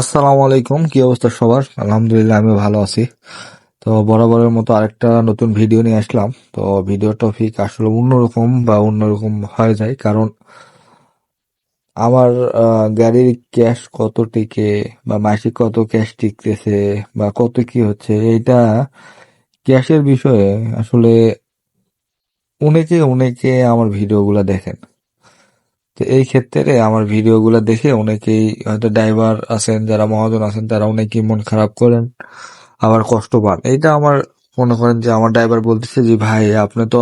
আসসালামু আলাইকুম, কি অবস্থা সবার? আলহামদুলিল্লাহ আমি ভালো আছি। তো বরাবরের মতো আরেকটা নতুন ভিডিও নিয়ে আসলাম। তো ভিডিও টপিক আসলে অন্যরকম বা অন্যরকম হয়ে যায়, কারণ আমার গাড়ির ক্যাশ কত টিকে বা মাসিক কত ক্যাশ টিকতেছে বা কত কি হচ্ছে এটা ক্যাশের বিষয়ে আসলে অনেকে অনেকে আমার ভিডিওগুলো দেখেন। তো এই ক্ষেত্রে আমার ভিডিওগুলো দেখে অনেকেই হয়তো ড্রাইভার আছেন, যারা মহাজন আছেন, তারা অনেকেই মন খারাপ করেন, আবার কষ্ট পান। এইটা আমার মনে করেন যে আমার ড্রাইভার বলতেছে যে, ভাই, আপনি তো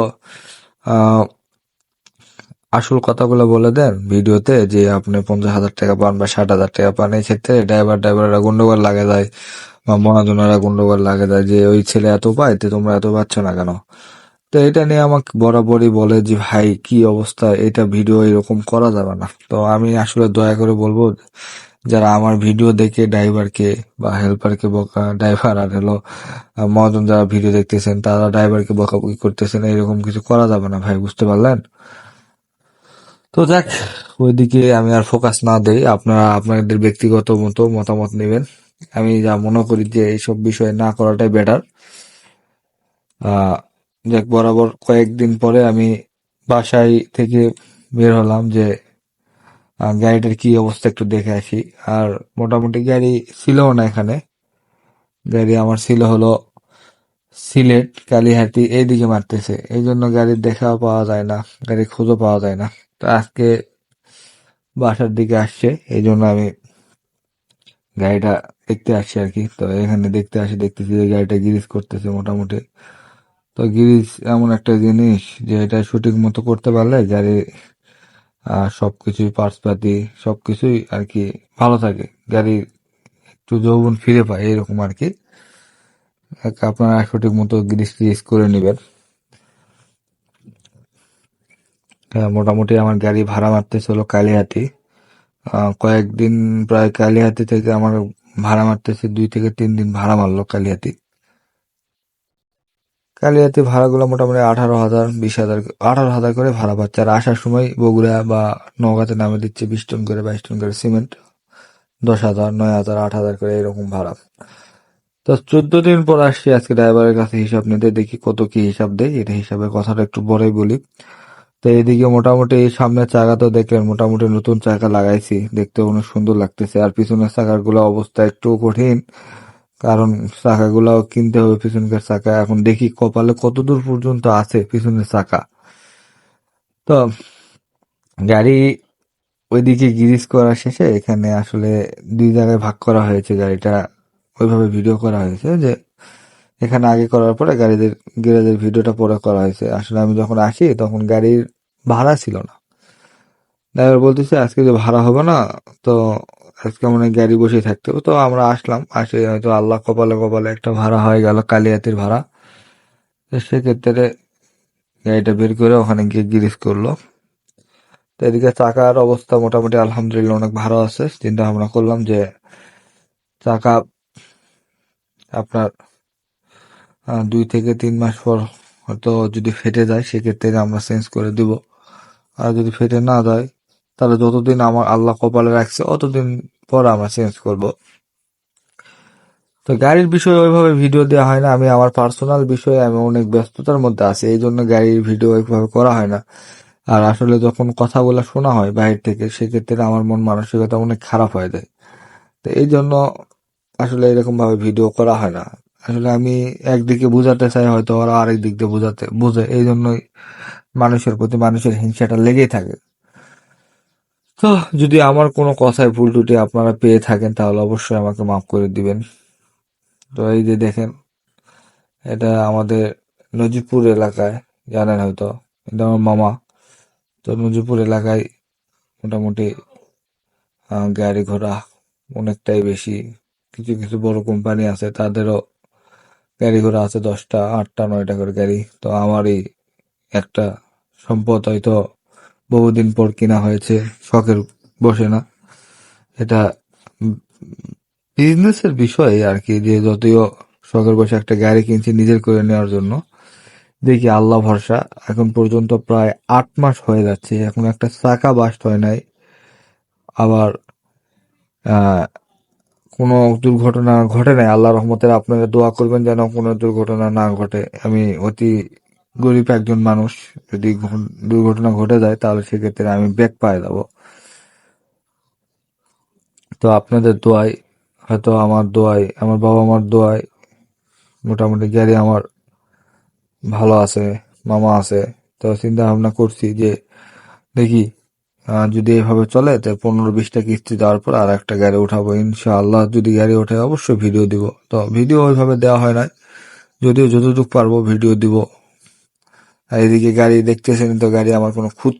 আসল কথাগুলো বলে দেন ভিডিওতে যে আপনি পঞ্চাশ হাজার টাকা পান বা ষাট হাজার টাকা পান। এই ক্ষেত্রে ড্রাইভার, ড্রাইভাররা গন্ডগোল লাগে যায় বা মহাজনেরা গন্ডগোল লাগে যায় যে, ওই ছেলে এত পায় তোমরা এত পাচ্ছ না কেন? তো এটা নিয়ে আমাকে বরাবরই বলে যে, ভাই, কি অবস্থা? এটা ভিডিও এরকম করা যাবে না। তো আমি আসলে দয়া করে বলব, যারা আমার ভিডিও দেখে ড্রাইভারকে বা হেল্পারকে বকা ড্রাইভার আর হলো মহাজন যারা ভিডিও দেখতেছেন, তারা ড্রাইভারকে বকাবকি করতেছেন, এরকম কিছু করা যাবে না, ভাই, বুঝতে পারলেন? তো যাক, ওইদিকে আমি আর ফোকাস না দেই, আপনারা, আপনাদের ব্যক্তিগত মতো মতামত নেবেন। আমি যা মনে করি যে, এইসব বিষয়ে না করাটাই বেটার আহ যাক, বরাবর কয়েকদিন পরে আমি বাসায় থেকে বের হলাম যে গাড়িটার কি অবস্থা একটু দেখে আসি। আর মোটামুটি গাড়ি ছিলও না এখানে। গাড়ি আমার ছিল হলো সিলেট কালিহাতি এইদিকে মারতেছে। এই জন্য গাড়ির দেখাও পাওয়া যায় না, গাড়ি খোঁজও পাওয়া যায় না। তো আজকে বাসার দিকে আসছে এই জন্য আমি গাড়িটা দেখতে আসছি আর কি। তো এখানে দেখতে আসি, দেখতেছি যে গাড়িটা গিরিজ করতেছে মোটামুটি। তো গিরিজ এমন একটা জিনিস যে এটা সঠিক মতো করতে পারলে গাড়ি আহ, সবকিছুই পার্টস পাতি সবকিছুই আর কি ভালো থাকে। গাড়ি একটু যৌবন ফিরে পায় এরকম আর কি। আপনারা সঠিক মতো গ্রিস ট্রিস করে নেবেন। মোটামুটি আমার গাড়ি ভাড়া মারতেছে হলো কালিহাতি কয়েকদিন প্রায় কালিহাতি থেকে আমার ভাড়া মারতেছে দুই থেকে তিন দিন ভাড়া মারলো কালিহাতি কালিহাতি ভাড়াগুলো মোটামুটি আঠারো হাজার, বিশ হাজার, আঠারো হাজার করে ভাড়া পাচ্ছে। আর আসার সময় বগুড়া বা নওগাঁতে নামে দিচ্ছে বিশ টন করে, বাইশ টন করে সিমেন্ট। দশ হাজার, নয় হাজার, আট হাজার করে এরকম ভাড়া। তো চোদ্দ দিন পর আসছি আজকে ড্রাইভারের কাছে হিসাব নিতে, দেখি কত কি হিসাব দেয়। এটা হিসাবে কথাটা একটু বড়ই বলি। তো এদিকে মোটামুটি সামনের চাকা তো দেখলেন, মোটামুটি নতুন চাকা লাগাইছি। দেখতে অনেক সুন্দর লাগতেছে। আর পিছনের চাকাগুলো অবস্থা একটু কঠিন। কারণ চাকাগুলো কিনতে হবে পিছনকার চাকা এখন দেখি কপালে কত দূর পর্যন্ত আছে পিছনের চাকা তো গাড়ি ওইদিকে গিরিজ করা শেষে এখানে আসলে দুই জায়গায় ভাগ করা হয়েছে গাড়িটা। ওইভাবে ভিডিও করা হয়েছে যে এখানে আগে করার পরে গাড়িদের, গ্যারেজের ভিডিওটা পরে করা হয়েছে। আসলে আমি যখন আসি তখন গাড়ির ভাড়া ছিল না। ড্রাইভার বলতেছে, আজকে যে ভাড়া হবে না, তো আজকে মনে গাড়ি বসেই থাকতে হবে। তো আমরা আসলাম, আসে হয়তো আল্লাহ কপালে কপালে একটা ভাড়া হয়ে গেল, কালিয়াতির ভাড়া। তো সেক্ষেত্রে গাড়িটা বের করে ওখানে গিয়ে গিরিজ করল। তো এদিকে চাকার অবস্থা মোটামুটি আলহামদুলিল্লাহ অনেক ভালো আছে। চিন্তা ভাবনা করলাম যে চাকা আপনার দুই থেকে তিন মাস পর হয়তো যদি ফেটে যায়, সেক্ষেত্রে আমরা চেঞ্জ করে দিব। আর যদি ফেটে না যায় তাহলে যতদিন আমার আল্লাহ কপালে রাখছে, অতদিন পর আমরা চেঞ্জ করব। তো গাড়ির বিষয়ে ওইভাবে ভিডিও দেওয়া হয় না। আমি আমার পার্সোনাল বিষয়ে আমি অনেক ব্যস্ততার মধ্যে আছি, এই জন্য গাড়ির ভিডিও ওইভাবে করা হয় না। আর আসলে যখন কথাগুলো শোনা হয় বাইরে থেকে, সেক্ষেত্রে আমার মন মানসিকতা অনেক খারাপ হয়ে যায়। তো এই জন্য আসলে এরকম ভাবে ভিডিও করা হয় না। আসলে আমি একদিকে বুঝাতে চাই, হয়তো ওরা আরেক দিক দিয়ে বুঝাতে, বুঝে। এই জন্যই মানুষের প্রতি মানুষের হিংসাটা লেগেই থাকে। যদি আমার কোনো কথায় ভুল ত্রুটি আপনারা পেয়ে থাকেন, তাহলে অবশ্যই আমাকে মাফ করে দিবেন। তো এই যে দেখেন, এটা আমাদের নজিপুর এলাকায়, জানেন হয়তো, এটা আমার মামা। তো নজিপুর এলাকায় মোটামুটি গাড়ি ঘোড়া অনেকটাই বেশি। কিছু কিছু বড় কোম্পানি আছে, তাদেরও গাড়ি ঘোড়া আছে দশটা, আটটা, নয়টা করে গাড়ি। তো আমারই একটা সম্পদ হয়তো বহুদিন পর কিনা হয়েছে, শখের বসে না। এটা বিজনেসের বিষয় আর কি, যে যদিও শখের বসে একটা গাড়ি কিনছি নিজের করে নেওয়ার জন্য, দেখি আল্লাহ ভরসা। এখন পর্যন্ত প্রায় আট মাস হয়ে যাচ্ছে, এখন একটা চাকা বাস্ট হয় নাই। আবার কোনো দুর্ঘটনা ঘটে নাই। আল্লাহ রহমতের আপনারা দোয়া করবেন যেন কোনো দুর্ঘটনা না ঘটে। আমি অতি গরিব একজন মানুষ যদি দুর্ঘটনা ঘটে যায়, তাহলে সেক্ষেত্রে আমি ব্যাক পাই যাব। তো আপনাদের দোয়ায়, হয়তো আমার দোয়ায়, আমার বাবা মার দোয়ায় মোটামুটি গাড়ি আমার ভালো আছে, মামা আছে। তো চিন্তা ভাবনা করছি যে দেখি যদি এভাবে চলে, তো পনেরো বিশটা কিস্তি দেওয়ার পর আর একটা গাড়ি উঠাবো। ইনশাআল্লাহ যদি গাড়ি ওঠে, অবশ্যই ভিডিও দিব। তো ভিডিও ওইভাবে দেওয়া হয় না যদিও যতটুকু পারব ভিডিও দিব। আর এদিকে গাড়ি দেখতেছেন তো, গাড়ি আমার কোনো খুঁত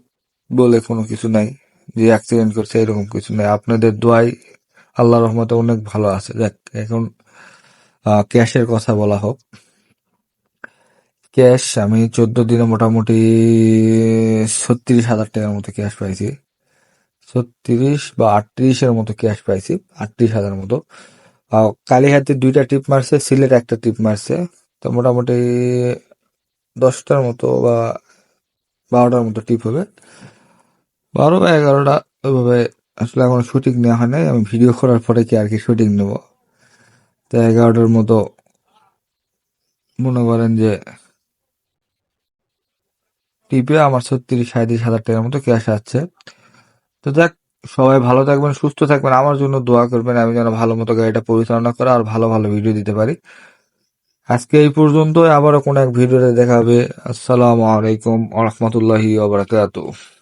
বলে কোনো কিছু নাই। যে অ্যাক্সিডেন্ট করছে এরকম কিছু নাই। আপনাদের দোয়াই আল্লাহ রহমতে অনেক ভালো আছে। দেখ এখন ক্যাশের কথা বলা হোক। ক্যাশ আমি চোদ্দ দিনে মোটামুটি ছত্রিশ হাজার টাকার মতো ক্যাশ পাইছি। ছত্রিশ বা আটত্রিশের মতো ক্যাশ পাইছি, আটত্রিশ হাজার মতো। কালীহাতে দুইটা টিপ মারছে, সিলেট একটা টিপ মারছে। তো মোটামুটি দশটার মতো বা বারোটার মতো টিপ হবে। বারো বা এগারোটা ওইভাবে আসলে এখন শুটিং নেওয়া হয় নাই, আমি ভিডিও করার পরে কি আর কি শুটিং নেব? তো এগারোটার মতো মনে করেন যে টিপে আমার ছত্রিশ সাঁত্রিশ হাজার টাকার মতো ক্যাশ আছে তো দেখ সবাই ভালো থাকবেন, সুস্থ থাকবেন, আমার জন্য দোয়া করবেন, আমি যেন ভালো মতো গাড়িটা পরিচালনা করে আর ভালো ভালো ভিডিও দিতে পারি। আজকে এই পর্যন্তই। আবারও কোনো এক ভিডিওতে দেখা হবে আসসালামু আলাইকুম আ